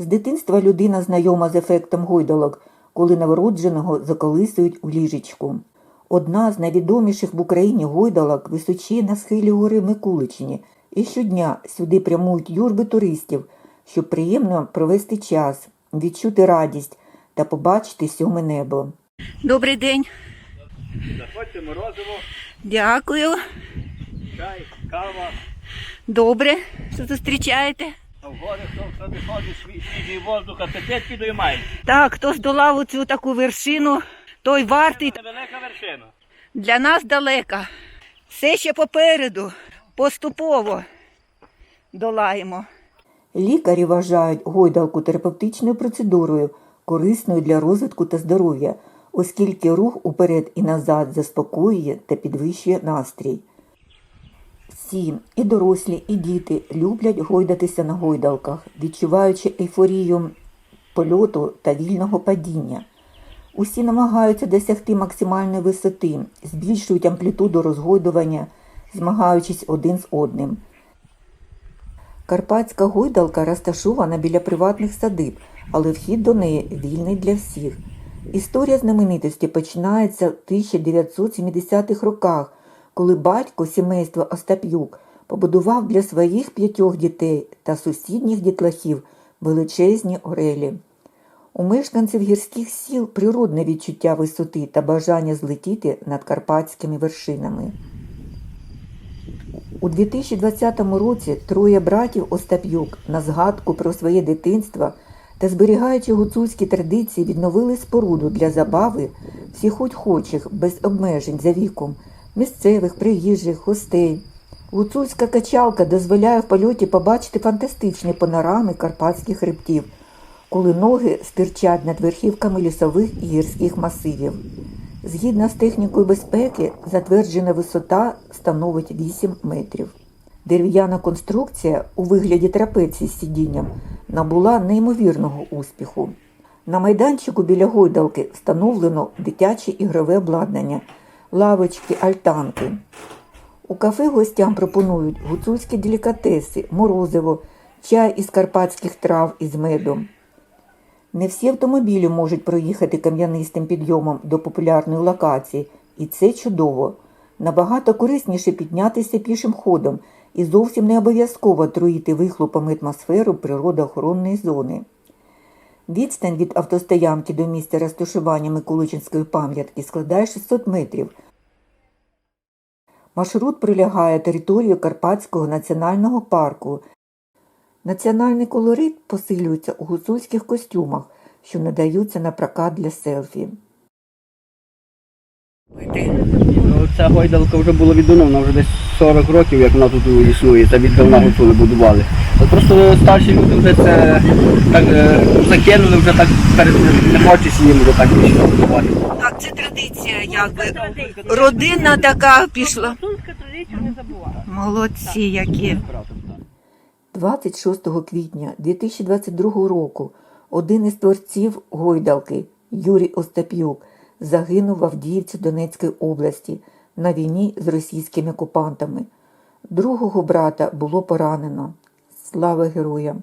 З дитинства людина знайома з ефектом гойдалок, коли новородженого заколисують у ліжечку. Одна з найвідоміших в Україні гойдалок височіє на схилі гори Микуличині, і щодня сюди прямують юрби туристів, щоб приємно провести час, відчути радість та побачити сьоме небо. Добрий день. Заходьте морозиво, Дякую. чай, кава, Добре, що зустрічаєте. А в гори хто, свіжий воздух, апетит підіймає. Так, хто здолав оцю таку вершину, той вартий Невелика вершина. для нас далека. Все ще попереду, поступово долаємо. Лікарі вважають гойдалку терапевтичною процедурою, корисною для розвитку та здоров'я, оскільки рух уперед і назад заспокоює та підвищує настрій. Всі, і дорослі, і діти люблять гойдатися на гойдалках, відчуваючи ейфорію польоту та вільного падіння. Усі намагаються досягти максимальної висоти, збільшують амплітуду розгойдування, змагаючись один з одним. Карпатська гойдалка розташована біля приватних садиб, але вхід до неї вільний для всіх. Історія знаменитості починається в 1970-х роках, коли батько сімейства Остап'юк побудував для своїх п'ятьох дітей та сусідніх дітлахів величезні орелі. У мешканців гірських сіл природне відчуття висоти та бажання злетіти над карпатськими вершинами. У 2020 році троє братів Остап'юк на згадку про своє дитинство та зберігаючи гуцульські традиції відновили споруду для забави всіх охочих без обмежень за віком, місцевих, приїжджих, гостей. Гуцульська качалка дозволяє в польоті побачити фантастичні панорами карпатських хребтів, коли ноги стирчать над верхівками лісових і гірських масивів. Згідно з технікою безпеки, затверджена висота становить 8 метрів. Дерев'яна конструкція у вигляді трапеції з сидінням набула неймовірного успіху. На майданчику біля гойдалки встановлено дитяче ігрове обладнання, лавочки, альтанки. У кафе гостям пропонують гуцульські делікатеси, морозиво, чай із карпатських трав із медом. Не всі автомобілі можуть проїхати кам'янистим підйомом до популярної локації, і це чудово. Набагато корисніше піднятися пішим ходом і зовсім не обов'язково труїти вихлопами атмосферу природоохоронної зони. Відстань від автостоянки до місця розташування Миколичинської пам'ятки складає 600 метрів. Маршрут прилягає територію Карпатського національного парку. Національний колорит посилюється у гуцульських костюмах, що надаються на прокат для селфі. Ну, ця гойдалка вже була відновлена, вже десь 40 років, як вона тут існує, це віддавна гуцули будували. Просто старші люди вже це так е, закинули, вже так перед не хочеться їм вже так більше будувати. Так, це традиція, якби родинна така пішла. Молодці які. 26 квітня 2022 року один із творців гойдалки Юрій Остап'юк загинув в Авдіївці Донецької області на війні з російськими окупантами. Другого брата було поранено. Слава героям!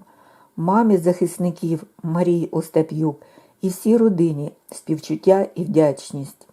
Мамі захисників Марії Остап'юк і всій родині співчуття і вдячність.